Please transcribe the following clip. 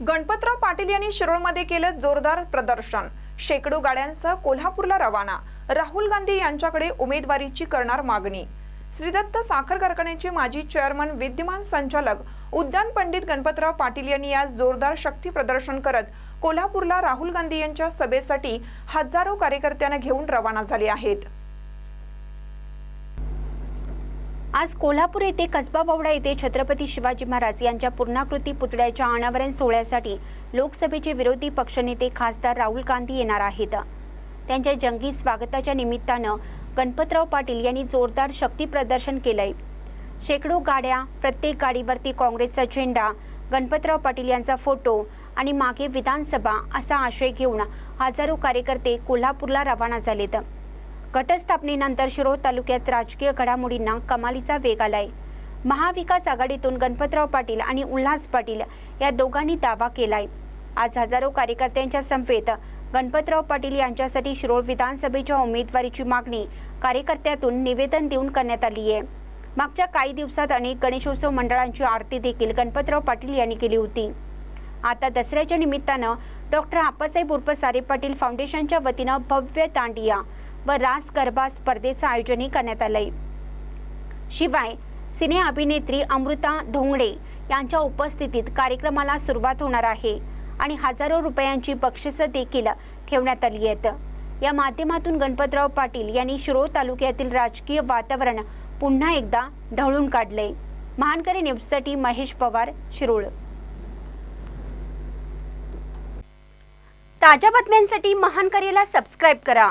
गणपतराव पाटील यांनी शिरोळमध्ये केलं जोरदार प्रदर्शन. शेकडो गाड्यांसह कोल्हापूरला रवाना. राहुल गांधी यांच्याकडे उमेदवारीची करणार मागणी. श्रीदत्त साखर कारखान्याचे माजी चेअरमन विद्यमान संचालक उद्यान पंडित गणपतराव पाटील यांनी आज जोरदार शक्ती प्रदर्शन करत कोल्हापूरला राहुल गांधी यांच्या सभेसाठी हजारो कार्यकर्त्यांना घेऊन रवाना झाले आहेत. आज कोल्हापूर येथे कसबा बावडा येथे छत्रपती शिवाजी महाराज यांच्या पूर्णाकृती पुतळ्याच्या अनावरण सोहळ्यासाठी लोकसभेचे विरोधी पक्षनेते खासदार राहुल गांधी येणार आहेत. त्यांच्या जंगी स्वागताच्या निमित्तानं गणपतराव पाटील यांनी जोरदार शक्ती प्रदर्शन केलंय. शेकडो गाड्या प्रत्येक गाडीवरती काँग्रेसचा झेंडा गणपतराव पाटील यांचा फोटो आणि मागे विधानसभा असा आशय घेऊन हजारो कार्यकर्ते कोल्हापूरला रवाना झालेत. घटस्थापनेनंतर शिरोळ तालुक्यात राजकीय घडामोडींना कमालीचा वेग आलाय. महाविकास आघाडीतून गणपतराव पाटील आणि उल्हास पाटील या दोघांनी दावा केलाय. आज हजारो कार्यकर्त्यांच्या संपेत गणपतराव पाटील यांच्यासाठी शिरोळ विधानसभेच्या उमेदवारीची मागणी कार्यकर्त्यातून निवेदन देऊन करण्यात आली आहे. मागच्या काही दिवसात अनेक गणेशोत्सव मंडळांची आरती देखील गणपतराव पाटील यांनी केली होती. आता दसऱ्याच्या निमित्तानं डॉक्टर आप्पासाहेब उर्फ सारे पाटील फाउंडेशनच्या वतीनं भव्य दांडिया व रास गरबा स्पर्धेचं आयोजनही करण्यात आलंय. शिवाय सिने अभिनेत्री अमृता धोंगडे यांच्या उपस्थितीत कार्यक्रमाला सुरुवात होणार आहे आणि हजारो रुपयांची बक्षिसं देखील ठेवण्यात आली आहेत. या माध्यमातून गणपतराव पाटील यांनी शिरोळ तालुक्यातील राजकीय वातावरण पुन्हा एकदा ढवळून काढलंय. महानकरी न्यूजसाठी महेश पवार शिरोळ. ताज्या बातम्यांसाठी महानकरीला सबस्क्राईब करा.